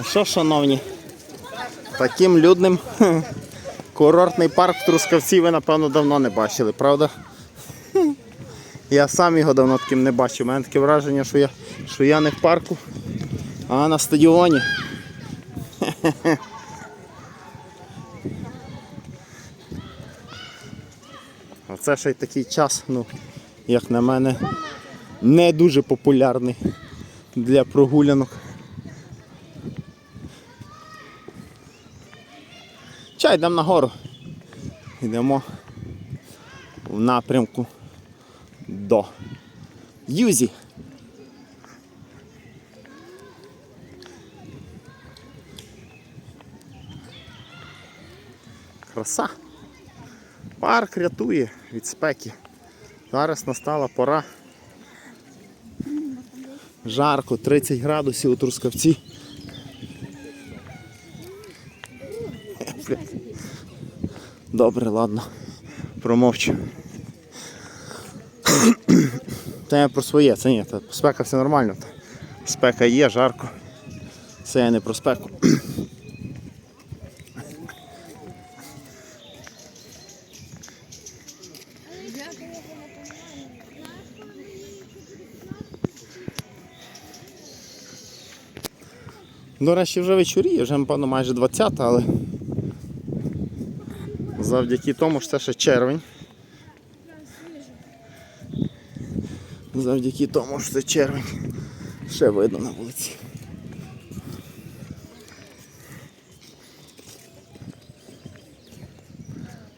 А що, шановні? Таким людним курортний парк в Трускавці ви, напевно, давно не бачили, правда? Я сам його давно таким не бачив. У мене таке враження, що я, що я не в парку, а на стадіоні. Оце ще й такий час, ну, як на мене, не дуже популярний для прогулянок. Чай, йдемо нагору. Йдемо в напрямку до Юзі. Краса. Парк рятує від спеки. Зараз настала пора. Жарко, 30 градусів у Трускавці. Добре, ладно. Промовчу. Це я про своє, це ні, спека все нормально. Спека є, жарко. Це я не про спеку. До речі, вже вечоріє, вже напевно майже 20, але завдяки тому що це ще червень. Завдяки тому що це червень. Ще видно на вулиці.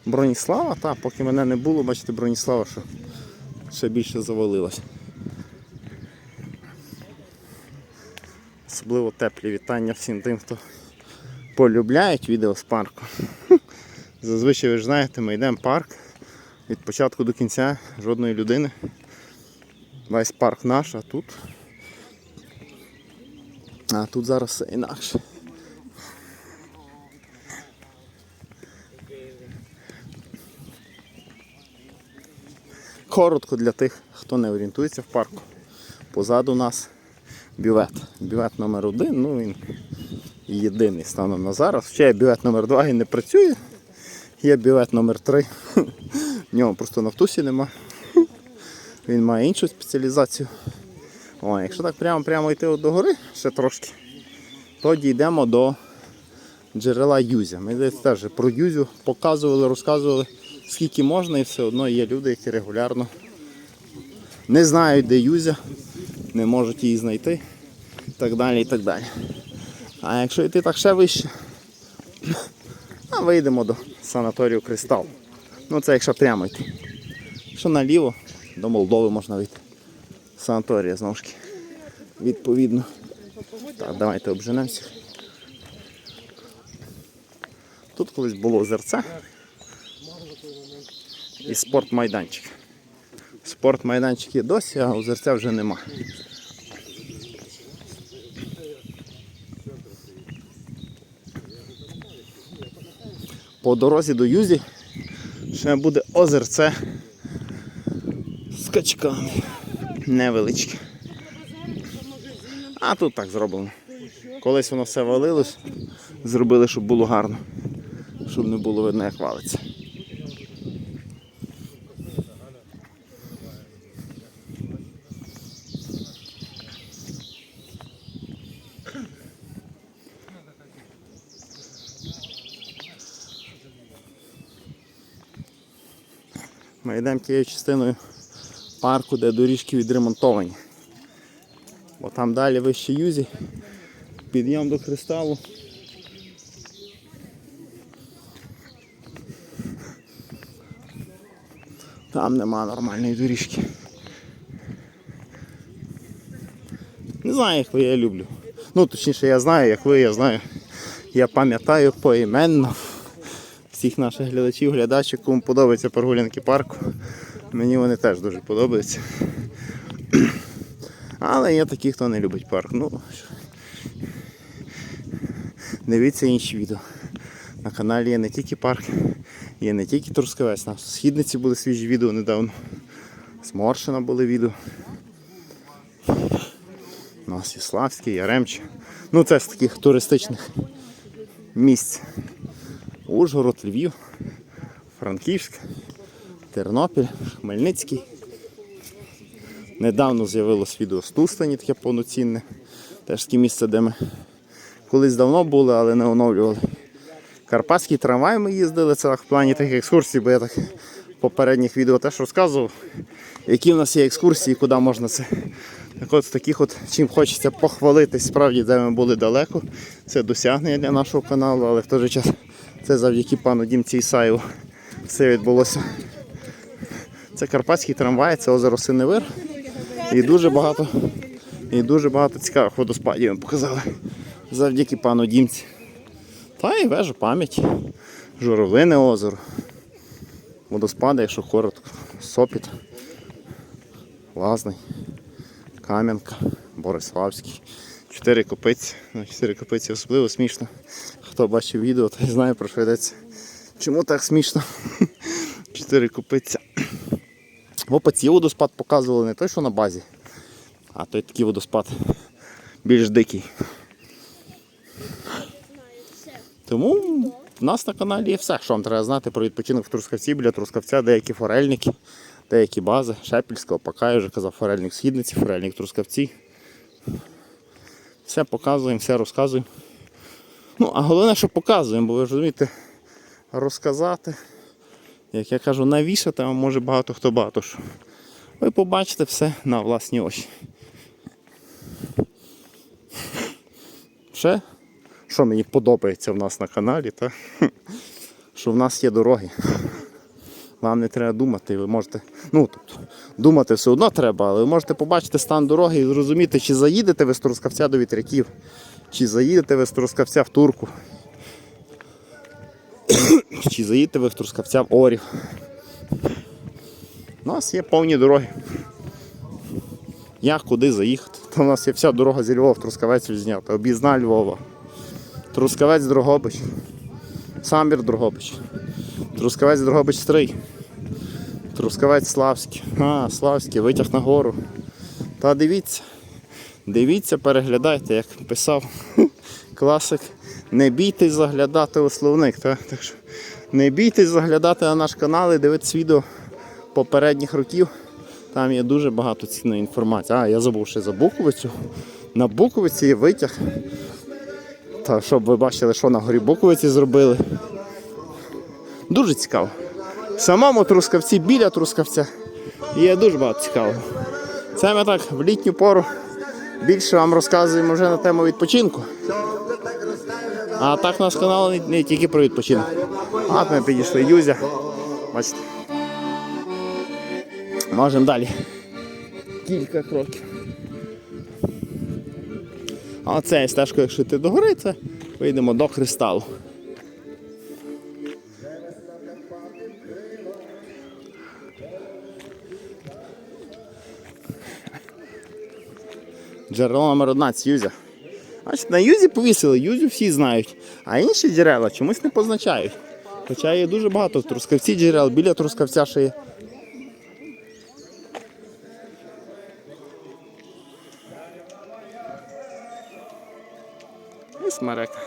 Броніслава, та, поки мене не було, бачите, Броніслава, що ще більше завалилась. Особливо теплі вітання всім тим, хто полюбляють відео з парку. Зазвичай ви ж знаєте, ми йдемо в парк від початку до кінця жодної людини. Весь парк наш, а тут. А тут зараз все інакше. Коротко для тих, хто не орієнтується в парку. Позаду нас бювет. Бювет номер один, ну він єдиний станом на зараз. Ще бювет номер два і не працює. Є бювет номер 3 В нього просто нафтусі нема. Він має іншу спеціалізацію. О, якщо так прямо прямо йти от до гори, ще трошки, то дійдемо до джерела Юзя. Ми десь теж про Юзю показували, розказували, скільки можна, і все одно є люди, які регулярно не знають, де Юзя, не можуть її знайти і так далі. і так далі. А якщо йти так ще вище, а вийдемо до санаторію Кристал. Ну це якщо прямо йти. Якщо наліво, до Молдови можна вийти. Санаторія знову ж. Відповідно. Так, давайте обженемося. Тут колись було озерце і спортмайданчик. Спортмайданчик є досі, а озерця вже нема. По дорозі до Юзі ще буде озерце з качками. Невеличке. А тут так зроблено. Колись воно все валилось, зробили, щоб було гарно, щоб не було видно, як валиться. Ми йдемо тією частиною парку, де доріжки відремонтовані. Бо там далі вище юзі, підйом до кристалу. Там нема нормальної доріжки. Не знаю, як ви я люблю. Ну, точніше, я знаю, як ви, я знаю. Я пам'ятаю поіменно всіх наших глядачів, глядачів, кому подобаються прогулянки парку. Мені вони теж дуже подобаються. Але є такі, хто не любить парк. Ну, дивіться інші відео. На каналі є не тільки парк, є не тільки Трускавець. На східниці були свіжі відео недавно. З Моршина були відео. У нас і Славський, Яремче. Ну, це з таких туристичних місць. Ужгород, Львів, Франківськ, Тернопіль, Хмельницький. Недавно з'явилось відео з Тустані, таке повноцінне. Теж таке місце, де ми колись давно були, але не оновлювали. Карпатський трамвай ми їздили, це в плані таких екскурсій, бо я так в попередніх відео теж розказував, які в нас є екскурсії, куди можна це. Так от таких от, чим хочеться похвалитись, справді, де ми були далеко. Це досягнення для нашого каналу, але в той же час це завдяки пану Дімці Ісаєву все відбулося. Це карпатський трамвай, це озеро Синевир. І дуже багато, і дуже багато цікавих водоспадів показали завдяки пану Дімці. Та і вежа пам'яті, журавлине озеро, водоспади, якщо коротко, сопіт, Лазний, Кам'янка, Бориславський, чотири копиці. Ну, чотири копиці особливо смішно. Хто бачив відео, той знає про що йдеться. Чому так смішно? Чотири копиця. В опаці водоспад показували не той, що на базі, а той такий водоспад більш дикий. Тому в нас на каналі є все, що вам треба знати про відпочинок в Трускавці, біля Трускавця, деякі форельники, деякі бази. Шепільська, Опака, вже казав, форельник Східниці, форельник Трускавці. Все показуємо, все розказуємо. Ну, а головне, що показуємо, бо ви розумієте, розказати, як я кажу, навішати вам може багато хто багато що. Ви побачите все на власні очі. Ще що мені подобається в нас на каналі, та? що в нас є дороги. Вам не треба думати, ви можете. Ну, тобто, думати все одно треба, але ви можете побачити стан дороги і зрозуміти, чи заїдете ви з Трускавця до вітряків, чи заїдете ви з Трускавця в Турку, чи заїдете ви в Трускавця в Орів. У нас є повні дороги. Як куди заїхати? Там у нас є вся дорога зі Львова в Трускавець відзнята, об'їзна Львова. Трускавець Дрогобич. Самбір Дрогобич. Трускавець Дрогобич 3. Трускавець Славський. А, Славський, витяг на гору. Та дивіться. Дивіться, переглядайте, як писав класик. Не бійтесь заглядати у словник. Та? Так що не бійтесь заглядати на наш канал і дивитися відео попередніх років. Там є дуже багато цінної інформації. А, я забув ще за Буковицю. На Буковиці є витяг. Та щоб ви бачили, що на горі Буковиці зробили. Дуже цікаво. Самому Трускавці, біля Трускавця є дуже багато цікавого. Це ми так в літню пору більше вам розказуємо вже на тему відпочинку. А так у нас канал не, тільки про відпочинок. А ми підійшли Юзя. Бачите. Можемо далі. Кілька кроків. А це стежка, якщо йти до гори, це вийдемо до кристалу. Джерело номер одна це юзя. Значить, На юзі повісили, юзю всі знають, а інші джерела чомусь не позначають. Хоча є дуже багато в трускавці джерел, біля трускавця ще є. Ось марека.